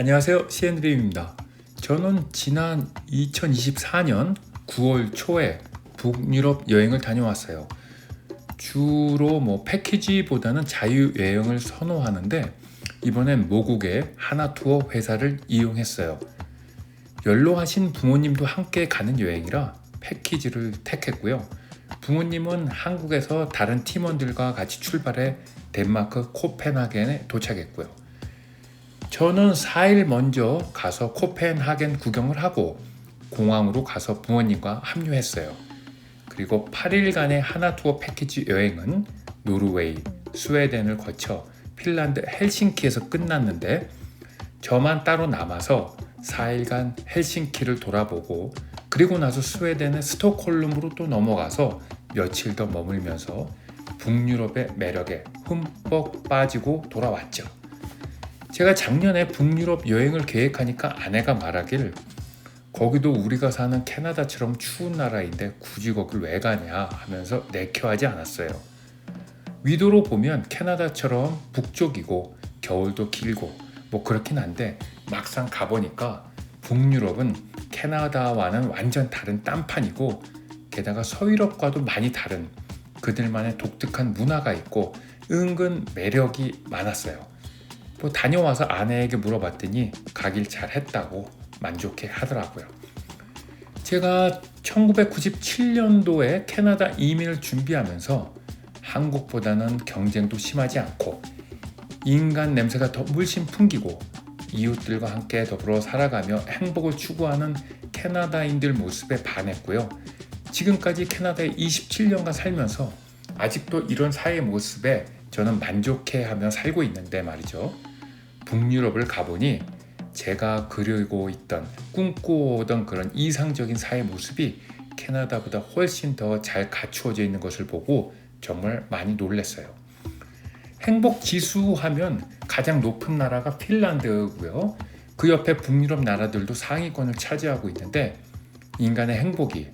안녕하세요. CN드림입니다. 저는 지난 2024년 9월 초에 북유럽 여행을 다녀왔어요. 주로 뭐 패키지보다는 자유 여행을 선호하는데 이번엔 모국의 하나투어 회사를 이용했어요. 연로하신 부모님도 함께 가는 여행이라 패키지를 택했고요. 부모님은 한국에서 다른 팀원들과 같이 출발해 덴마크 코펜하겐에 도착했고요. 저는 4일 먼저 가서 코펜하겐 구경을 하고 공항으로 가서 부모님과 합류했어요. 그리고 8일간의 하나 투어 패키지 여행은 노르웨이, 스웨덴을 거쳐 핀란드 헬싱키에서 끝났는데 저만 따로 남아서 4일간 헬싱키를 돌아보고 그리고 나서 스웨덴의 스톡홀름으로 또 넘어가서 며칠 더 머물면서 북유럽의 매력에 흠뻑 빠지고 돌아왔죠. 제가 작년에 북유럽 여행을 계획하니까 아내가 말하길 거기도 우리가 사는 캐나다처럼 추운 나라인데 굳이 거길 왜 가냐 하면서 내켜하지 않았어요. 위도로 보면 캐나다처럼 북쪽이고 겨울도 길고 뭐 그렇긴 한데 막상 가보니까 북유럽은 캐나다와는 완전 다른 딴판이고 게다가 서유럽과도 많이 다른 그들만의 독특한 문화가 있고 은근 매력이 많았어요. 뭐 다녀와서 아내에게 물어봤더니 가길 잘했다고 만족해 하더라고요. 제가 1997년도에 캐나다 이민을 준비하면서 한국보다는 경쟁도 심하지 않고 인간 냄새가 더 물씬 풍기고 이웃들과 함께 더불어 살아가며 행복을 추구하는 캐나다인들 모습에 반했고요. 지금까지 캐나다에 27년간 살면서 아직도 이런 사회 모습에 저는 만족해 하며 살고 있는데 말이죠. 북유럽을 가보니 제가 그리고 있던 꿈꾸던 그런 이상적인 사회 모습이 캐나다보다 훨씬 더 잘 갖추어져 있는 것을 보고 정말 많이 놀랐어요. 행복 지수 하면 가장 높은 나라가 핀란드고요. 그 옆에 북유럽 나라들도 상위권을 차지하고 있는데 인간의 행복이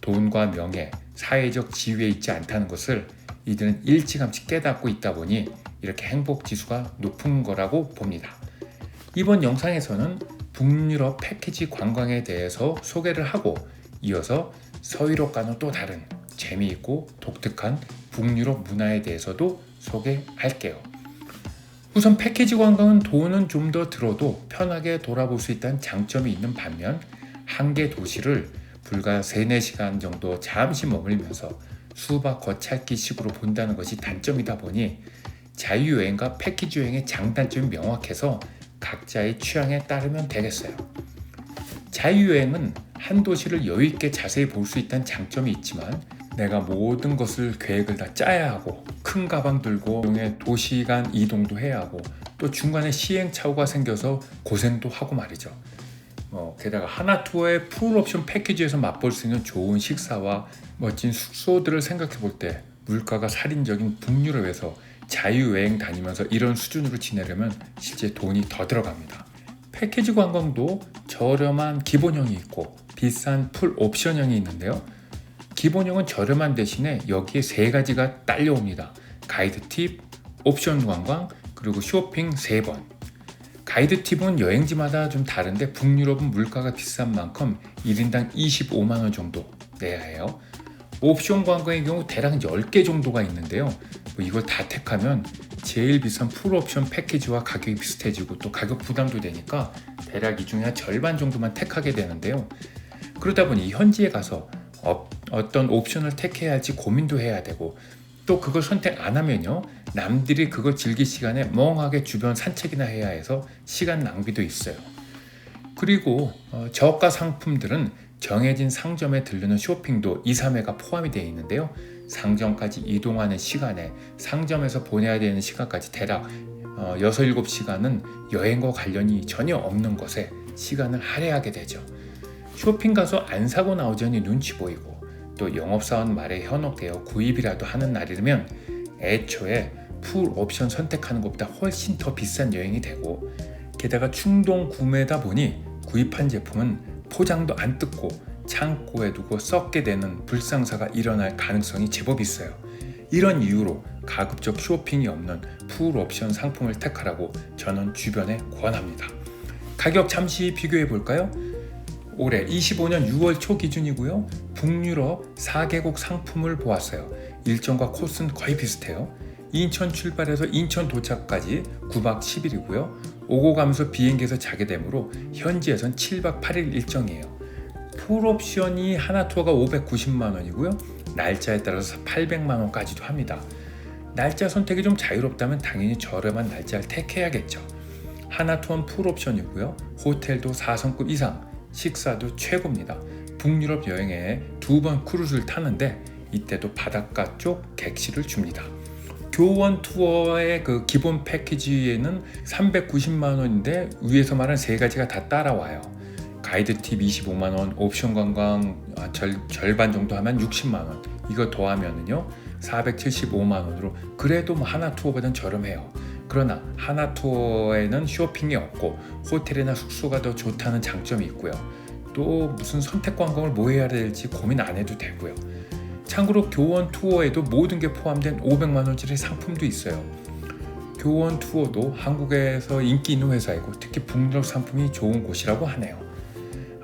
돈과 명예, 사회적 지위에 있지 않다는 것을 이들은 일찌감치 깨닫고 있다 보니 이렇게 행복 지수가 높은 거라고 봅니다. 이번 영상에서는 북유럽 패키지 관광에 대해서 소개를 하고 이어서 서유럽과는 또 다른 재미있고 독특한 북유럽 문화에 대해서도 소개할게요. 우선 패키지 관광은 돈은 좀 더 들어도 편하게 돌아볼 수 있다는 장점이 있는 반면 한 개 도시를 불과 3, 4시간 정도 잠시 머물면서 수박 겉핥기식으로 본다는 것이 단점이다 보니 자유여행과 패키지 여행의 장단점이 명확해서 각자의 취향에 따르면 되겠어요. 자유여행은 한 도시를 여유있게 자세히 볼 수 있다는 장점이 있지만 내가 모든 것을 계획을 다 짜야 하고 큰 가방 들고 도시 간 이동도 해야 하고 또 중간에 시행착오가 생겨서 고생도 하고 말이죠. 어, 게다가 하나 투어의 풀 옵션 패키지에서 맛볼 수 있는 좋은 식사와 멋진 숙소들을 생각해 볼 때 물가가 살인적인 북유럽에서 자유여행 다니면서 이런 수준으로 지내려면 실제 돈이 더 들어갑니다. 패키지 관광도 저렴한 기본형이 있고 비싼 풀 옵션형이 있는데요. 기본형은 저렴한 대신에 여기에 세 가지가 딸려옵니다. 가이드 팁, 옵션 관광, 그리고 쇼핑 3번. 가이드 팁은 여행지마다 좀 다른데 북유럽은 물가가 비싼 만큼 1인당 25만 원 정도 내야 해요. 옵션 관광의 경우 대략 10개 정도가 있는데요. 뭐 이걸 다 택하면 제일 비싼 풀 옵션 패키지와 가격이 비슷해지고 또 가격 부담도 되니까 대략 이 중에 한 절반 정도만 택하게 되는데요. 그러다 보니 현지에 가서 어, 어떤 옵션을 택해야 할지 고민도 해야 되고 또 그걸 선택 안 하면요 남들이 그걸 즐길 시간에 멍하게 주변 산책이나 해야 해서 시간 낭비도 있어요. 그리고 어, 저가 상품들은 정해진 상점에 들르는 쇼핑도 2, 3회가 포함이 되어 있는데요. 상점까지 이동하는 시간에 상점에서 보내야 되는 시간까지 대략 어, 6, 7시간은 여행과 관련이 전혀 없는 것에 시간을 할애하게 되죠. 쇼핑 가서 안 사고 나오자니 눈치 보이고 또 영업사원 말에 현혹되어 구입이라도 하는 날이면 애초에 풀 옵션 선택하는 것보다 훨씬 더 비싼 여행이 되고 게다가 충동 구매다 보니 구입한 제품은 포장도 안 뜯고 창고에 두고 썩게 되는 불상사가 일어날 가능성이 제법 있어요. 이런 이유로 가급적 쇼핑이 없는 풀 옵션 상품을 택하라고 저는 주변에 권합니다. 가격 잠시 비교해 볼까요? 올해 25년 6월 초 기준이고요. 북유럽 4개국 상품을 보았어요. 일정과 코스는 거의 비슷해요. 인천 출발해서 인천 도착까지 9박 10일이고요. 오고 가면서 비행기에서 자게 되므로 현지에선 7박 8일 일정이에요. 풀옵션이 하나 투어가 590만 원이고요. 날짜에 따라서 800만 원까지도 합니다. 날짜 선택이 좀 자유롭다면 당연히 저렴한 날짜를 택해야겠죠. 하나 투어는 풀 옵션이고요. 호텔도 4성급 이상, 식사도 최고입니다. 북유럽 여행에 두 번 크루즈를 타는데 이때도 바닷가 쪽 객실을 줍니다. 교원 투어의 그 기본 패키지에는 390만 원인데 위에서 말한 세 가지가 다 따라와요. 가이드 팁 25만 원, 옵션 관광 아, 절, 절반 정도 하면 60만 원. 이거 더하면은요 475만 원으로 그래도 뭐 하나 투어보다는 저렴해요. 그러나 하나 투어에는 쇼핑이 없고 호텔이나 숙소가 더 좋다는 장점이 있고요. 또 무슨 선택 관광을 뭐 해야 될지 고민 안 해도 되고요. 참고로 교원 투어에도 모든 게 포함된 500만 원짜리 상품도 있어요. 교원 투어도 한국에서 인기 있는 회사이고 특히 북유럽 상품이 좋은 곳이라고 하네요.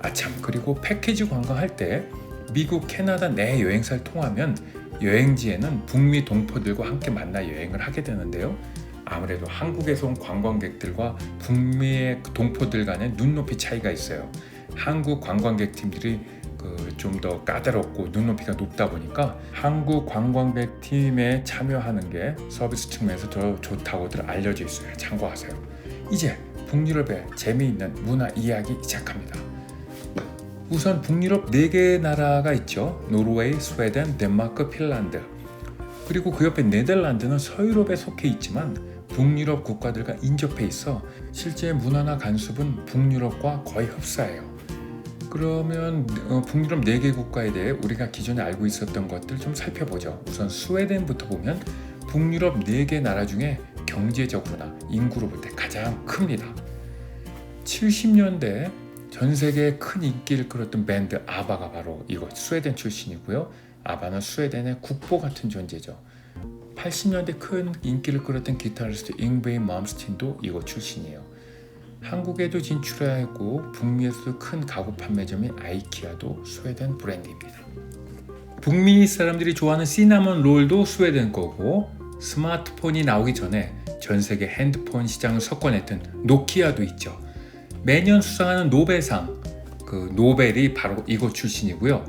아참 그리고 패키지 관광할 때 미국, 캐나다 내 여행사를 통하면 여행지에는 북미 동포들과 함께 만나 여행을 하게 되는데요. 아무래도 한국에서 온 관광객들과 북미의 그 동포들 간의 눈높이 차이가 있어요. 한국 관광객 팀들이 그 좀 더 까다롭고 눈높이가 높다 보니까 한국 관광객 팀에 참여하는 게 서비스 측면에서 더 좋다고들 알려져 있어요. 참고하세요. 이제 북유럽의 재미있는 문화 이야기 시작합니다. 우선 북유럽 4개 나라가 있죠. 노르웨이, 스웨덴, 덴마크, 핀란드. 그리고 그 옆에 네덜란드는 서유럽에 속해 있지만 북유럽 국가들과 인접해 있어 실제 문화나 간습은 북유럽과 거의 흡사해요. 그러면 어, 북유럽 4개 국가에 대해 우리가 기존에 알고 있었던 것들 좀 살펴보죠. 우선 스웨덴부터 보면 북유럽 4개 나라 중에 경제적으로나 인구로 볼 때 가장 큽니다. 70년대 전 세계에 큰 인기를 끌었던 밴드 아바가 바로 이곳 스웨덴 출신이고요. 아바는 스웨덴의 국보 같은 존재죠. 80년대 큰 인기를 끌었던 기타리스트 잉베인 맘스틴도 이곳 출신이에요. 한국에도 진출하였고 북미에서도 큰 가구 판매점인 아이키아도 스웨덴 브랜드입니다. 북미 사람들이 좋아하는 시나몬 롤도 스웨덴 거고 스마트폰이 나오기 전에 전 세계 핸드폰 시장을 석권했던 노키아도 있죠. 매년 수상하는 노벨상 그 노벨이 바로 이곳 출신이고요.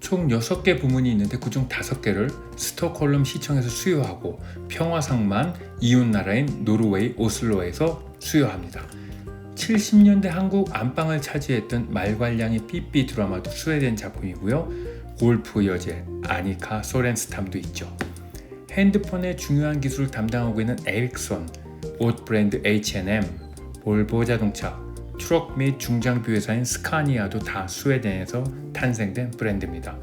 총 6개 부문이 있는데 그중 5개를 스톡홀름 시청에서 수여하고 평화상만 이웃 나라인 노르웨이 오슬로에서 수여합니다. 70년대 한국 안방을 차지했던 말괄량의 삐삐 드라마도 스웨덴 작품이고요. 골프 여제 아니카 소렌스탐도 있죠. 핸드폰의 중요한 기술을 담당하고 있는 에릭선, 옷 브랜드 H&M, 볼보 자동차, 트럭 및 중장비 회사인 스카니아도 다 스웨덴에서 탄생된 브랜드입니다.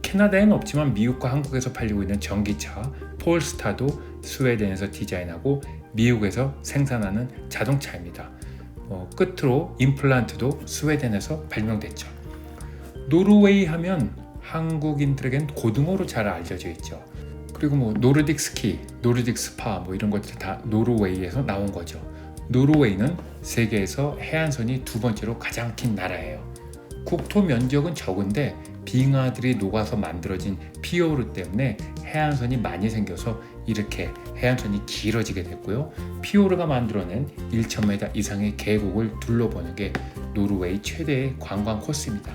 캐나다에는 없지만 미국과 한국에서 팔리고 있는 전기차 폴스타도 스웨덴에서 디자인하고 미국에서 생산하는 자동차입니다. 어, 끝으로 임플란트도 스웨덴에서 발명됐죠. 노르웨이 하면 한국인들에겐 고등어로 잘 알려져 있죠. 그리고 뭐 노르딕 스키, 노르딕 스파 뭐 이런 것들이 다 노르웨이에서 나온 거죠. 노르웨이는 세계에서 해안선이 두 번째로 가장 긴 나라예요. 국토 면적은 적은데 빙하들이 녹아서 만들어진 피오르 때문에 해안선이 많이 생겨서 이렇게 해안선이 길어지게 됐고요. 피오르가 만들어낸 1,000m 이상의 계곡을 둘러보는 게 노르웨이 최대의 관광 코스입니다.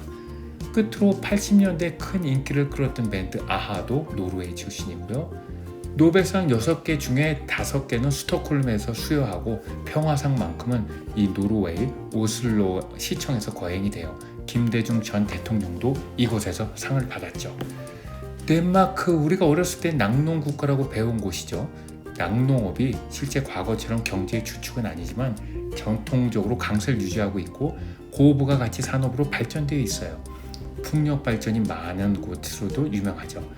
끝으로 80년대 큰 인기를 끌었던 밴드 아하도 노르웨이 출신이고요. 노벨상 6개 중에 5개는 스톡홀름에서 수여하고 평화상만큼은 이 노르웨이 오슬로 시청에서 거행이 돼요. 김대중 전 대통령도 이곳에서 상을 받았죠. 덴마크 우리가 어렸을 때 낙농 국가라고 배운 곳이죠. 낙농업이 실제 과거처럼 경제의 주축은 아니지만 전통적으로 강세를 유지하고 있고 고부가 가치 산업으로 발전되어 있어요. 풍력 발전이 많은 곳으로도 유명하죠.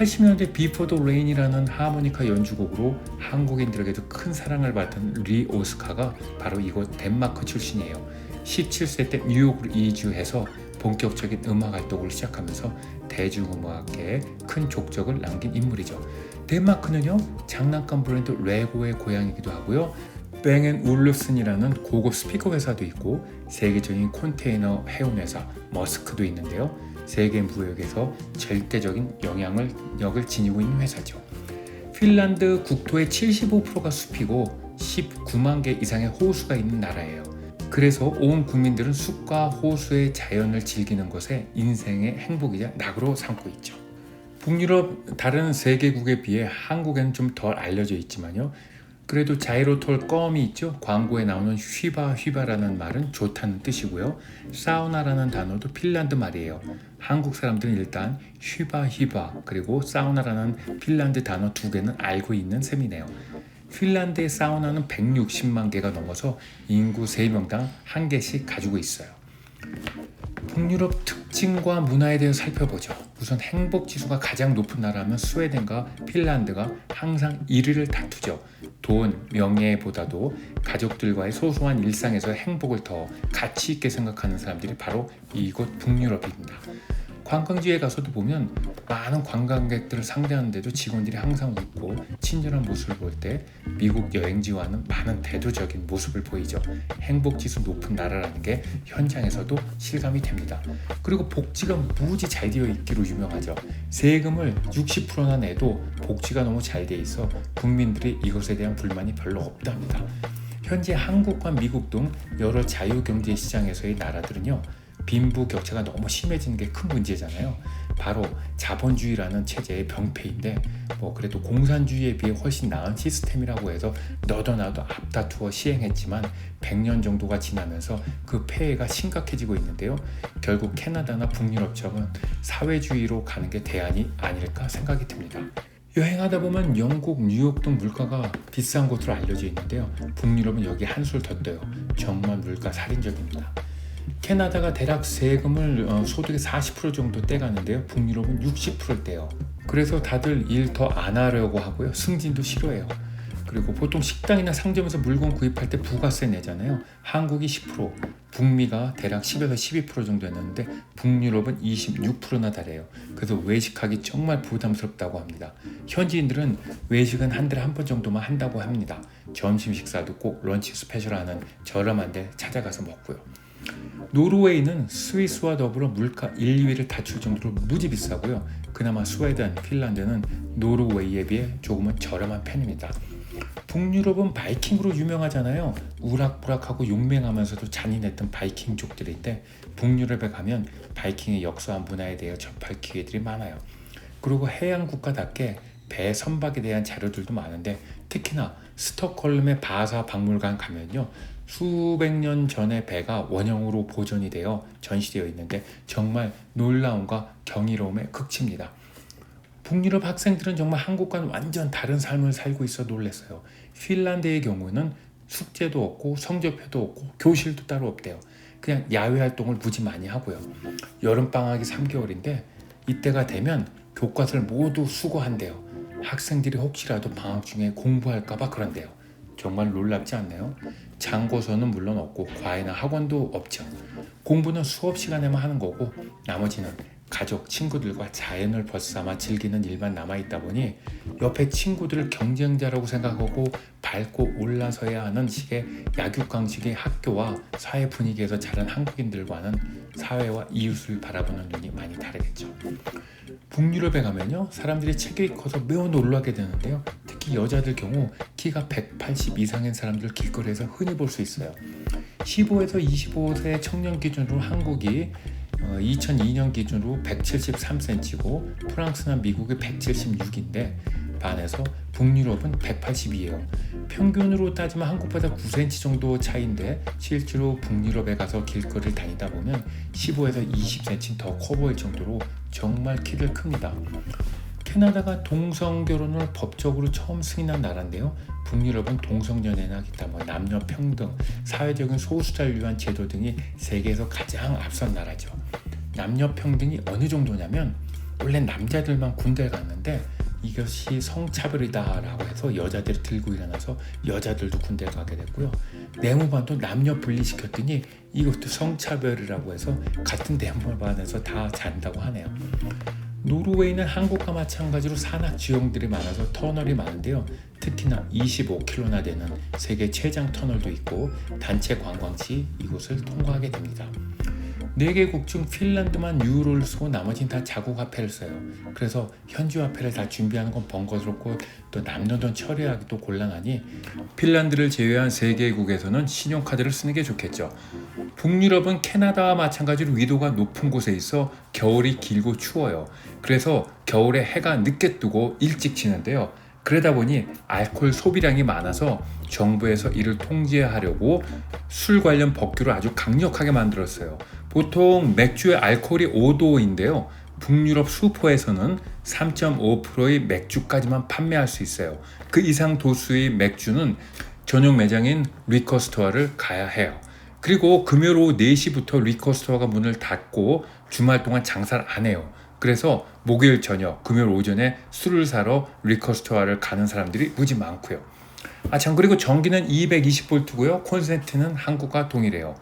80년대 비포더 레인이라는 하모니카 연주곡으로 한국인들에게도 큰 사랑을 받은 리 오스카가 바로 이곳 덴마크 출신이에요. 17세 때 뉴욕으로 이주해서 본격적인 음악 활동을 시작하면서 대중음악계에 큰 족적을 남긴 인물이죠. 덴마크는요 장난감 브랜드 레고의 고향이기도 하고요. 뱅앤 울루슨이라는 고급 스피커 회사도 있고 세계적인 컨테이너 해운 회사 머스크도 있는데요. 세계 무역에서 절대적인 영향력을 지니고 있는 회사죠. 핀란드 국토의 75%가 숲이고 19만 개 이상의 호수가 있는 나라예요. 그래서 온 국민들은 숲과 호수의 자연을 즐기는 것에 인생의 행복이자 낙으로 삼고 있죠. 북유럽 다른 세계국에 비해 한국에는 좀 덜 알려져 있지만요. 그래도 자이로톨 껌이 있죠. 광고에 나오는 휘바 휘바라는 말은 좋다는 뜻이고요. 사우나라는 단어도 핀란드 말이에요. 한국 사람들은 일단 휘바 휘바 그리고 사우나라는 핀란드 단어 두 개는 알고 있는 셈이네요. 핀란드의 사우나는 160만 개가 넘어서 인구 3명당 한 개씩 가지고 있어요. 북유럽 특징과 문화에 대해 살펴보죠. 우선 행복 지수가 가장 높은 나라면 스웨덴과 핀란드가 항상 1위를 다투죠. 돈, 명예보다도 가족들과의 소소한 일상에서 행복을 더 가치 있게 생각하는 사람들이 바로 이곳 북유럽입니다. 관광지에 가서도 보면 많은 관광객들을 상대하는데도 직원들이 항상 웃고 친절한 모습을 볼 때 미국 여행지와는 많은 대조적인 모습을 보이죠. 행복지수 높은 나라라는 게 현장에서도 실감이 됩니다. 그리고 복지가 무지 잘 되어 있기로 유명하죠. 세금을 60%나 내도 복지가 너무 잘돼 있어 국민들이 이것에 대한 불만이 별로 없답니다. 현재 한국과 미국 등 여러 자유경제 시장에서의 나라들은요. 빈부 격차가 너무 심해지는 게 큰 문제잖아요. 바로 자본주의라는 체제의 병폐인데 뭐 그래도 공산주의에 비해 훨씬 나은 시스템이라고 해서 너도 나도 앞다투어 시행했지만 100년 정도가 지나면서 그 폐해가 심각해지고 있는데요. 결국 캐나다나 북유럽처럼 사회주의로 가는 게 대안이 아닐까 생각이 듭니다. 여행하다 보면 영국, 뉴욕 등 물가가 비싼 곳으로 알려져 있는데요. 북유럽은 여기 한술 더 떠요. 정말 물가 살인적입니다. 캐나다가 대략 세금을 어, 소득의 40% 정도 떼가는데요. 북유럽은 60%를 떼요. 그래서 다들 일 더 안 하려고 하고요. 승진도 싫어해요. 그리고 보통 식당이나 상점에서 물건 구입할 때 부가세 내잖아요. 한국이 10%, 북미가 대략 10에서 12% 정도 였는데 북유럽은 26%나 달해요. 그래서 외식하기 정말 부담스럽다고 합니다. 현지인들은 외식은 한 달에 한 번 정도만 한다고 합니다. 점심 식사도 꼭 런치 스페셜 하는 저렴한 데 찾아가서 먹고요. 노르웨이는 스위스와 더불어 물가 1, 2위를 다출 정도로 무지 비싸고요. 그나마 스웨덴, 핀란드는 노르웨이에 비해 조금은 저렴한 편입니다. 북유럽은 바이킹으로 유명하잖아요. 우락부락하고 용맹하면서도 잔인했던 바이킹족들인데 북유럽에 가면 바이킹의 역사와 문화에 대해 접할 기회들이 많아요. 그리고 해양 국가답게 배 선박에 대한 자료들도 많은데 특히나 스톡홀름의 바사 박물관 가면요 수백 년 전의 배가 원형으로 보존이 되어 전시되어 있는데 정말 놀라움과 경이로움의 극치입니다. 북유럽 학생들은 정말 한국과는 완전 다른 삶을 살고 있어 놀랐어요. 핀란드의 경우는 숙제도 없고 성적표도 없고 교실도 따로 없대요. 그냥 야외 활동을 무지 많이 하고요. 여름 방학이 3개월인데 이때가 되면 교과서를 모두 수거한대요. 학생들이 혹시라도 방학 중에 공부할까봐 그런데요. 정말 놀랍지 않나요? 장고서는 물론 없고 과외나 학원도 없죠. 공부는 수업 시간에만 하는 거고 나머지는 가족, 친구들과 자연을 벗삼아 즐기는 일만 남아있다 보니 옆에 친구들을 경쟁자라고 생각하고 밟고 올라서야 하는 식의 약육강식의 학교와 사회 분위기에서 자란 한국인들과는 사회와 이웃을 바라보는 눈이 많이 다르겠죠. 북유럽에 가면요 사람들이 체격이 커서 매우 놀라게 되는데요 특히 여자들 경우 키가 180 이상인 사람들 길거리에서 흔히 볼 수 있어요 15에서 25세 청년 기준으로 한국이 2002년 어, 기준으로 173cm고 프랑스나 미국이 176인데 반해서 북유럽은 182예요. 평균으로 따지면 한국보다 9cm 정도 차이인데 실제로 북유럽에 가서 길거리를 다니다 보면 15에서 20cm 더 커 보일 정도로 정말 키를 큽니다. 캐나다가 동성 결혼을 법적으로 처음 승인한 나라인데요. 북유럽은 동성연애나 기타 뭐 남녀 평등, 사회적인 소수자를 위한 제도 등이 세계에서 가장 앞선 나라죠. 남녀 평등이 어느 정도냐면 원래 남자들만 군대를 갔는데 이것이 성차별이다라고 해서 여자들이 들고 일어나서 여자들도 군대에 가게 됐고요. 내무반도 남녀 분리시켰더니 이것도 성차별이라고 해서 같은 내무반에서 다 잔다고 하네요. 노르웨이는 한국과 마찬가지로 산악 지형들이 많아서 터널이 많은데요. 특히나 25km나 되는 세계 최장 터널도 있고 단체 관광지 이곳을 통과하게 됩니다. 네 개국 중 핀란드만 유로를 쓰고 나머지는 다 자국 화폐를 써요. 그래서 현지 화폐를 다 준비하는 건 번거롭고 또 남는 돈 처리하기도 곤란하니 핀란드를 제외한 세 개국에서는 신용카드를 쓰는 게 좋겠죠. 북유럽은 캐나다와 마찬가지로 위도가 높은 곳에 있어 겨울이 길고 추워요. 그래서 겨울에 해가 늦게 뜨고 일찍 지는데요. 그러다 보니 알코올 소비량이 많아서 정부에서 이를 통제하려고 술 관련 법규를 아주 강력하게 만들었어요. 보통 맥주의 알코올이 5도인데요. 북유럽 수포에서는 3.5%의 맥주까지만 판매할 수 있어요. 그 이상 도수의 맥주는 전용 매장인 리커스토어를 가야 해요. 그리고 금요일 오후 4시부터 리커스토어가 문을 닫고 주말 동안 장사를 안 해요. 그래서 목요일 저녁, 금요일 오전에 술을 사러 리커스토어를 가는 사람들이 무지 많고요. 아 참 그리고 전기는 220볼트고요. 콘센트는 한국과 동일해요.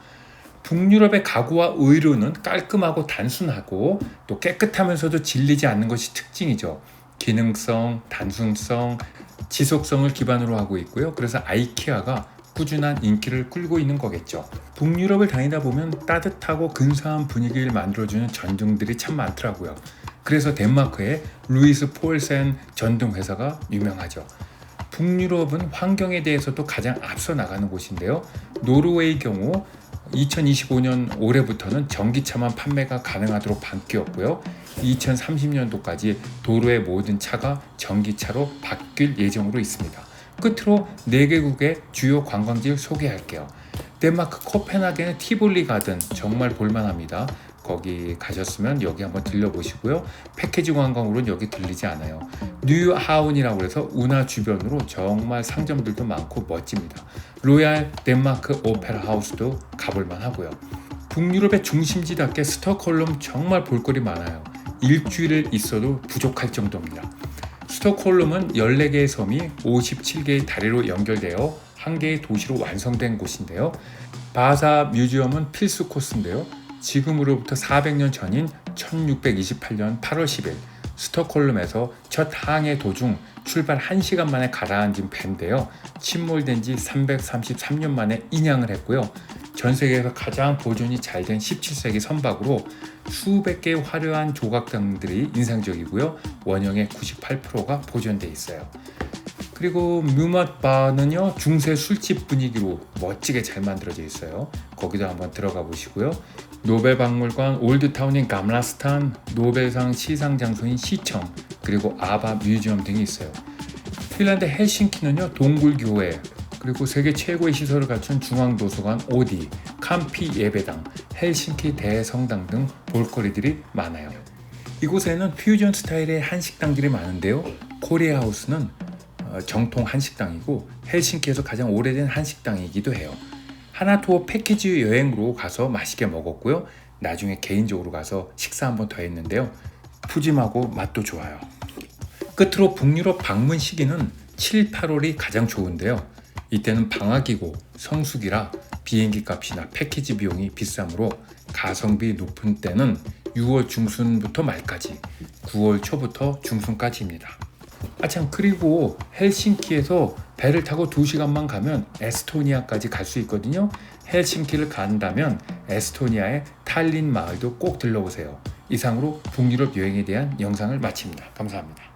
북유럽의 가구와 의류는 깔끔하고 단순하고 또 깨끗하면서도 질리지 않는 것이 특징이죠. 기능성, 단순성, 지속성을 기반으로 하고 있고요. 그래서 아이키아가 꾸준한 인기를 끌고 있는 거겠죠. 북유럽을 다니다 보면 따뜻하고 근사한 분위기를 만들어주는 전등들이 참 많더라고요. 그래서 덴마크의 루이스 폴센 전등 회사가 유명하죠. 북유럽은 환경에 대해서도 가장 앞서 나가는 곳인데요. 노르웨이 경우 2025년 올해부터는 전기차만 판매가 가능하도록 바뀌었고요. 2030년도까지 도로의 모든 차가 전기차로 바뀔 예정으로 있습니다. 끝으로 4개국의 주요 관광지를 소개할게요. 덴마크 코펜하겐의 티볼리 가든 정말 볼만합니다. 거기 가셨으면 여기 한번 들려보시고요. 패키지 관광으로는 여기 들리지 않아요. 뉴하운이라고 해서 운하 주변으로 정말 상점들도 많고 멋집니다. 로얄 덴마크 오페라 하우스도 가볼만 하고요. 북유럽의 중심지답게 스톡홀름 정말 볼거리 많아요. 일주일 있어도 부족할 정도입니다. 스톡홀름은 14개의 섬이 57개의 다리로 연결되어 한 개의 도시로 완성된 곳인데요. 바사 뮤지엄은 필수 코스인데요. 지금으로부터 400년 전인 1628년 8월 10일 스톡홀름에서 첫 항해 도중 출발 1시간 만에 가라앉은 배인데요. 침몰된 지 333년 만에 인양을 했고요. 전 세계에서 가장 보존이 잘 된 17세기 선박으로 수백 개의 화려한 조각상들이 인상적이고요. 원형의 98%가 보존돼 있어요. 그리고 뮤맛바는요 중세 술집 분위기로 멋지게 잘 만들어져 있어요. 거기도 한번 들어가 보시고요. 노벨 박물관 올드타운인 감라스탄, 노벨상 시상 장소인 시청, 그리고 아바 뮤지엄 등이 있어요. 핀란드 헬싱키는요 동굴 교회, 그리고 세계 최고의 시설을 갖춘 중앙도서관 오디, 캄피 예배당, 헬싱키 대성당 등 볼거리들이 많아요. 이곳에는 퓨전 스타일의 한식당들이 많은데요. 코리아 하우스는 어, 정통 한식당이고 헬싱키에서 가장 오래된 한식당이기도 해요. 하나 투어 패키지 여행으로 가서 맛있게 먹었고요. 나중에 개인적으로 가서 식사 한 번 더 했는데요. 푸짐하고 맛도 좋아요. 끝으로 북유럽 방문 시기는 7, 8월이 가장 좋은데요. 이때는 방학이고 성수기라 비행기 값이나 패키지 비용이 비싸므로 가성비 높은 때는 6월 중순부터 말까지 9월 초부터 중순까지입니다. 아참 그리고 헬싱키에서 배를 타고 2시간만 가면 에스토니아까지 갈 수 있거든요. 헬싱키를 간다면 에스토니아의 탈린 마을도 꼭 들러보세요. 이상으로 북유럽 여행에 대한 영상을 마칩니다. 감사합니다.